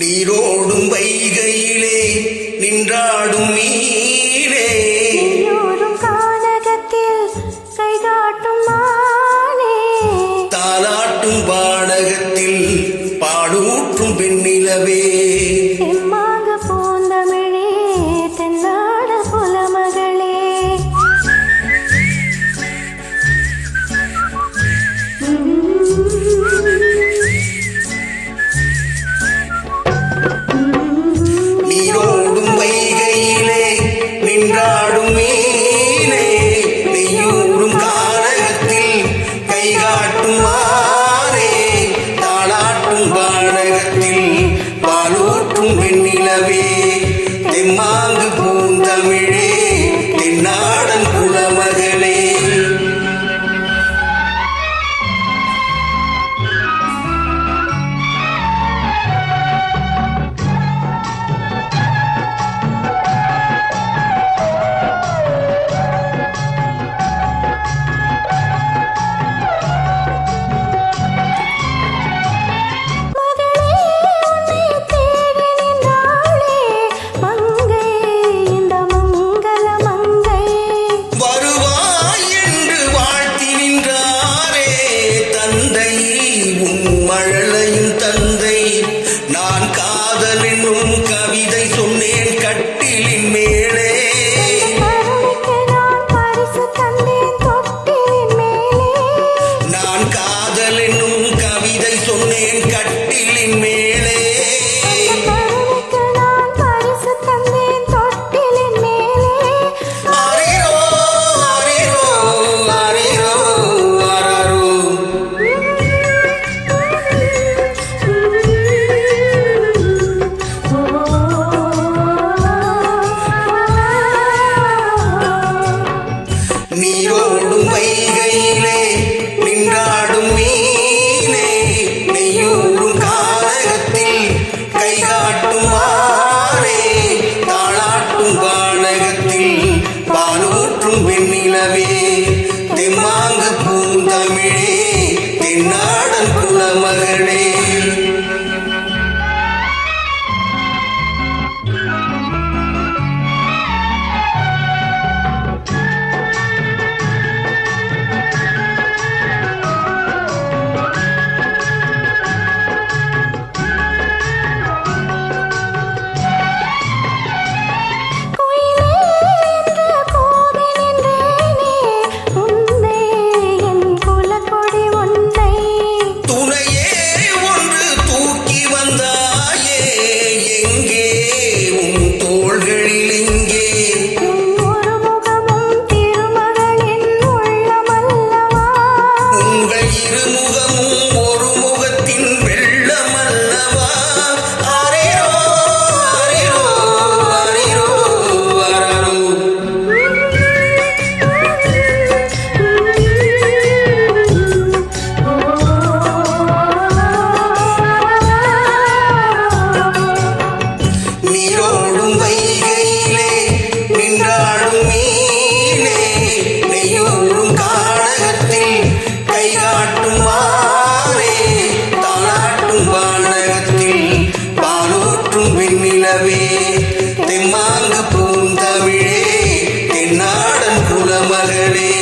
நீரோடும் வைகையிலே நின்றாடும் நீரே. நீரோடும் கானகத்தில் கைகாட்டும் மானே. தாலாட்டும் வானகத்தில் பாடூற்றும் பெண்ணிலவே தெம்மாங்கு பூந்தமிழே தென்னாடன் குலமகன். என்னும் கவிதை சொன்னேன் கட் தாரகத்தில் பாலூற்றும் வெண்ணிலவே தெம்மாங்கு பூந்தமிழே தென்னாடன் குலமகளே. நின்றாடும் வைகையிலே நின்றாடும் மீனே நெய்யூரும் காணகத்தில் கை காட்டும் மாறே தாளாட்டும் வானகத்தில் பாலூற்றும் வெண்ணிலவே. தெம்மாங்கு பூந்தமிழே தென்னாடன் குலமகளே.